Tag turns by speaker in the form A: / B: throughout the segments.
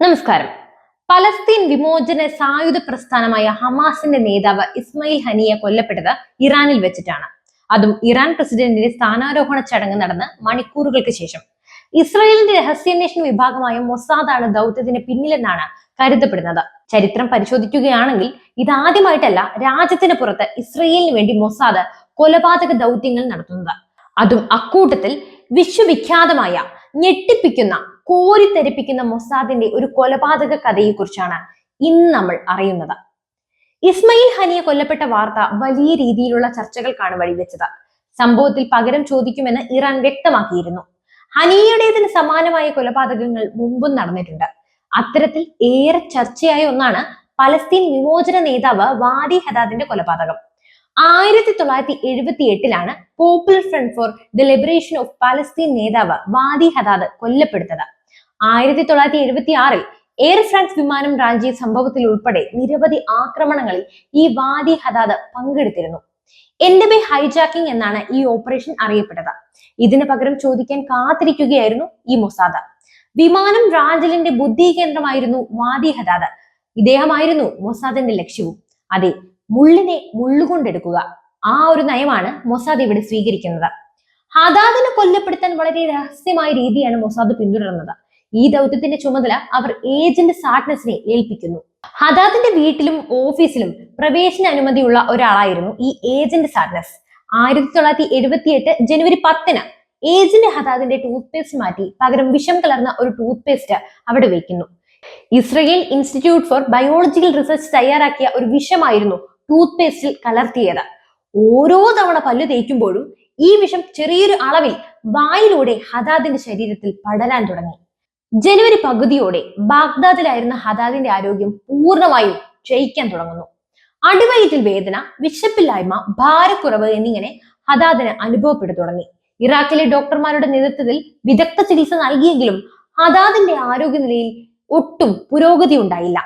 A: നമസ്കാരം. പലസ്തീൻ വിമോചന സായുധ പ്രസ്ഥാനമായ ഹമാസിന്റെ നേതാവ് ഇസ്മയിൽ ഹനിയ കൊല്ലപ്പെട്ടത് ഇറാനിൽ വെച്ചിട്ടാണ്. അതും ഇറാൻ പ്രസിഡന്റിന്റെ സ്ഥാനാരോഹണ ചടങ്ങ് നടന്ന് മണിക്കൂറുകൾക്ക് ശേഷം. ഇസ്രായേലിന്റെ രഹസ്യാന്വേഷണ വിഭാഗമായ മൊസാദാണ് ദൗത്യത്തിന് പിന്നിലെന്നാണ് കരുതപ്പെടുന്നത്. ചരിത്രം പരിശോധിക്കുകയാണെങ്കിൽ ഇതാദ്യമായിട്ടല്ല രാജ്യത്തിന് പുറത്ത് ഇസ്രയേലിന് വേണ്ടി മൊസാദ് കൊലപാതക ദൗത്യങ്ങൾ നടത്തുന്നത്. അതും അക്കൂട്ടത്തിൽ വിശ്വവിഖ്യാതമായ ഞെട്ടിപ്പിക്കുന്ന കോരിത്തെരിപ്പിക്കുന്ന മൊസാദിന്റെ ഒരു കൊലപാതക കഥയെക്കുറിച്ചാണ് ഇന്ന് നമ്മൾ അറിയുന്നത്. ഇസ്മയിൽ ഹനിയെ കൊല്ലപ്പെട്ട വാർത്ത വലിയ രീതിയിലുള്ള ചർച്ചകൾക്കാണ് വഴിവെച്ചത് സംഭവത്തിൽ പകരം ചോദിക്കുമെന്ന് ഇറാൻ വ്യക്തമാക്കിയിരുന്നു. ഹനിയുടേതിന് സമാനമായ കൊലപാതകങ്ങൾ മുമ്പും നടന്നിട്ടുണ്ട്. അത്തരത്തിൽ ഏറെ ചർച്ചയായ ഒന്നാണ് പലസ്തീൻ വിമോചന നേതാവ് വാദി ഹദാദിന്റെ കൊലപാതകം. ആയിരത്തി തൊള്ളായിരത്തി എഴുപത്തി എട്ടിലാണ് Popular Front for the Liberation of Palestine നേതാവ് വാദി ഹദാദ് കൊല്ലപ്പെടുത്തത്. ആയിരത്തി തൊള്ളായിരത്തി എഴുപത്തി ആറിൽ എയർ ഫ്രാൻസ് വിമാനം റാഞ്ചി സംഭവത്തിൽ ഉൾപ്പെടെ നിരവധി ആക്രമണങ്ങളിൽ ഈ വാദി ഹദാദ് പങ്കെടുത്തിരുന്നു. എന്റെ ഹൈജാക്കിംഗ് എന്നാണ് ഈ ഓപ്പറേഷൻ അറിയപ്പെട്ടത്. ഇതിന് പകരം ചോദിക്കാൻ കാത്തിരിക്കുകയായിരുന്നു ഈ മൊസാദ. വിമാനം റാഞ്ചലിന്റെ ബുദ്ധി കേന്ദ്രമായിരുന്നു വാദി ഹദാദ്. ഇദ്ദേഹമായിരുന്നു മൊസാദിന്റെ ലക്ഷ്യവും. അതെ മുള്ളിനെ മുള്ളുകൊണ്ടെടുക്കുക. ആ ഒരു നയമാണ് മൊസാദ് ഇവിടെ സ്വീകരിക്കുന്നത്. ഹദാദിനെ കൊല്ലപ്പെടുത്താൻ വളരെ രഹസ്യമായ രീതിയാണ് മൊസാദ് പിന്തുടരുന്നത് ഈ ദൗത്യത്തിന്റെ ചുമതല അവർ ഏജന്റ് സാട്നസിനെ ഏൽപ്പിക്കുന്നു. ഹദാദിന്റെ വീട്ടിലും ഓഫീസിലും പ്രവേശന അനുമതിയുള്ള ഒരാളായിരുന്നു ഈ ഏജന്റ് സാഡ്നസ് ആയിരത്തി തൊള്ളായിരത്തി എഴുപത്തി എട്ട് ജനുവരി പത്തിന് ഏജന്റ് ഹദാദിന്റെ ടൂത്ത് പേസ്റ്റ് മാറ്റി പകരം വിഷം കലർന്ന ഒരു ടൂത്ത് പേസ്റ്റ് അവിടെ വയ്ക്കുന്നു Israel Institute for Biological Research തയ്യാറാക്കിയ ഒരു വിഷമായിരുന്നു ടൂത്ത് പേസ്റ്റിൽ കലർത്തിയത്. ഓരോ തവണ പല്ല് തേക്കുമ്പോഴും ഈ വിഷം ചെറിയൊരു അളവിൽ വായിലൂടെ ഹദാദിന്റെ ശരീരത്തിൽ പടരാൻ തുടങ്ങി. ജനുവരി പകുതിയോടെ ബാഗ്ദാദിലായിരുന്ന ഹദാദിന്റെ ആരോഗ്യം പൂർണമായും ക്ഷയിക്കാൻ തുടങ്ങുന്നു. അടിവയറ്റിൽ വേദന വിശപ്പില്ലായ്മ ഭാരക്കുറവ് എന്നിങ്ങനെ ഹദാദിന് അനുഭവപ്പെട്ടു തുടങ്ങി. ഇറാഖിലെ ഡോക്ടർമാരുടെ നേതൃത്വത്തിൽ വിദഗ്ധ ചികിത്സ നൽകിയെങ്കിലും ഹദാദിന്റെ ആരോഗ്യനിലയിൽ ഒട്ടും പുരോഗതി ഉണ്ടായില്ല.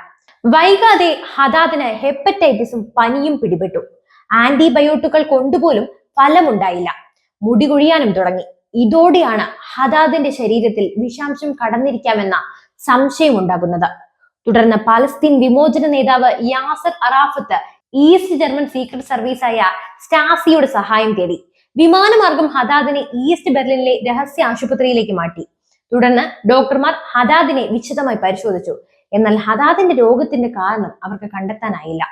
A: വൈകാതെ ഹദാദിന് ഹെപ്പറ്റൈറ്റിസും പനിയും പിടിപെട്ടു. ആന്റിബയോട്ടുകൾ കൊണ്ടുപോലും ഫലമുണ്ടായില്ല. മുടി കൊഴിയാനും തുടങ്ങി. ഇതോടെയാണ് ഹദാദിന്റെ ശരീരത്തിൽ വിഷാംശം കടന്നിരിക്കാമെന്ന സംശയം ഉണ്ടാകുന്നത്. തുടർന്ന് പാലസ്തീൻ വിമോചന നേതാവ് Yasser Arafat East German secret സർവീസായ സ്റ്റാസിയുടെ സഹായം തേടി. വിമാനമാർഗം ഹദാദിനെ ഈസ്റ്റ് ബെർലിനിലെ രഹസ്യ ആശുപത്രിയിലേക്ക് മാറ്റി. തുടർന്ന് ഡോക്ടർമാർ ഹദാദിനെ വിശദമായി പരിശോധിച്ചു. എന്നാൽ ഹദാദിന്റെ രോഗത്തിന്റെ കാരണം അവർക്ക് കണ്ടെത്താനായില്ല.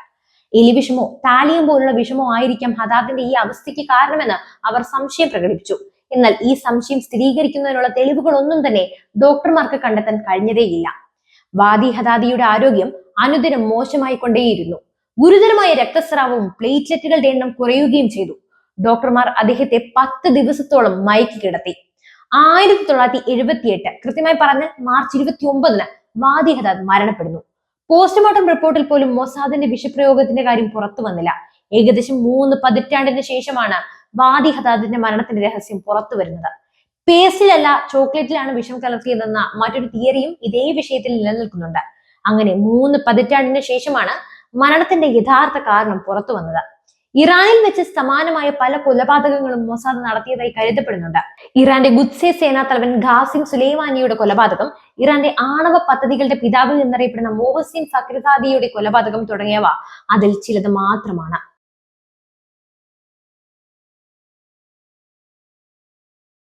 A: എലിവിഷമോ താലിയം പോലുള്ള വിഷമോ ആയിരിക്കാം ഹദാദിന്റെ ഈ അവസ്ഥയ്ക്ക് കാരണമെന്ന് അവർ സംശയം പ്രകടിപ്പിച്ചു. എന്നാൽ ഈ സംശയം സ്ഥിരീകരിക്കുന്നതിനുള്ള തെളിവുകളൊന്നും തന്നെ ഡോക്ടർമാർക്ക് കണ്ടെത്താൻ കഴിഞ്ഞതേയില്ല. വാദി ഹദാദിയുടെ ആരോഗ്യം അനുദിനം മോശമായി കൊണ്ടേയിരുന്നു ഗുരുതരമായ രക്തസ്രാവവും പ്ലേറ്റ്ലെറ്റുകളുടെ എണ്ണം കുറയുകയും ചെയ്തു. ഡോക്ടർമാർ അദ്ദേഹത്തെ പത്ത് ദിവസത്തോളം മയക്കി കിടത്തി. ആയിരത്തി തൊള്ളായിരത്തി എഴുപത്തിയെട്ട് കൃത്യമായി പറഞ്ഞാൽ മാർച്ച് ഇരുപത്തി ഒമ്പതിന് വാദി ഹദാദ് മരണപ്പെടുന്നു. പോസ്റ്റ്മോർട്ടം റിപ്പോർട്ടിൽ പോലും മൊസാദിന്റെ വിഷപ്രയോഗത്തിന്റെ കാര്യം പുറത്തു വന്നില്ല. ഏകദേശം മൂന്ന് പതിറ്റാണ്ടിന് ശേഷമാണ് വാദി ഹദാദിന്റെ മരണത്തിന്റെ രഹസ്യം പുറത്തു വരുന്നത്. പേസ്റ്റിലല്ല ചോക്ലേറ്റിലാണ് വിഷം കലർത്തിയതെന്ന മറ്റൊരു തിയറിയും ഇതേ വിഷയത്തിൽ നിലനിൽക്കുന്നുണ്ട്. അങ്ങനെ മൂന്ന് പതിറ്റാണ്ടിന് ശേഷമാണ് മരണത്തിന്റെ യഥാർത്ഥ കാരണം പുറത്തു വന്നത്. ഇറാനിൽ വെച്ച് സമാനമായ പല കൊലപാതകങ്ങളും മൊസാദ് നടത്തിയതായി കരുതപ്പെടുന്നുണ്ട്. ഇറാന്റെ ഗുദ്സെ സേനാ തലവൻ ഖാസിം സുലൈമാനിയുടെ കൊലപാതകം ഇറാന്റെ ആണവ പദ്ധതികളുടെ പിതാവ് എന്നറിയപ്പെടുന്ന മോഹസിൻ ഫക്രസാദിയുടെ കൊലപാതകം തുടങ്ങിയവ അതിൽ ചിലത് മാത്രമാണ്.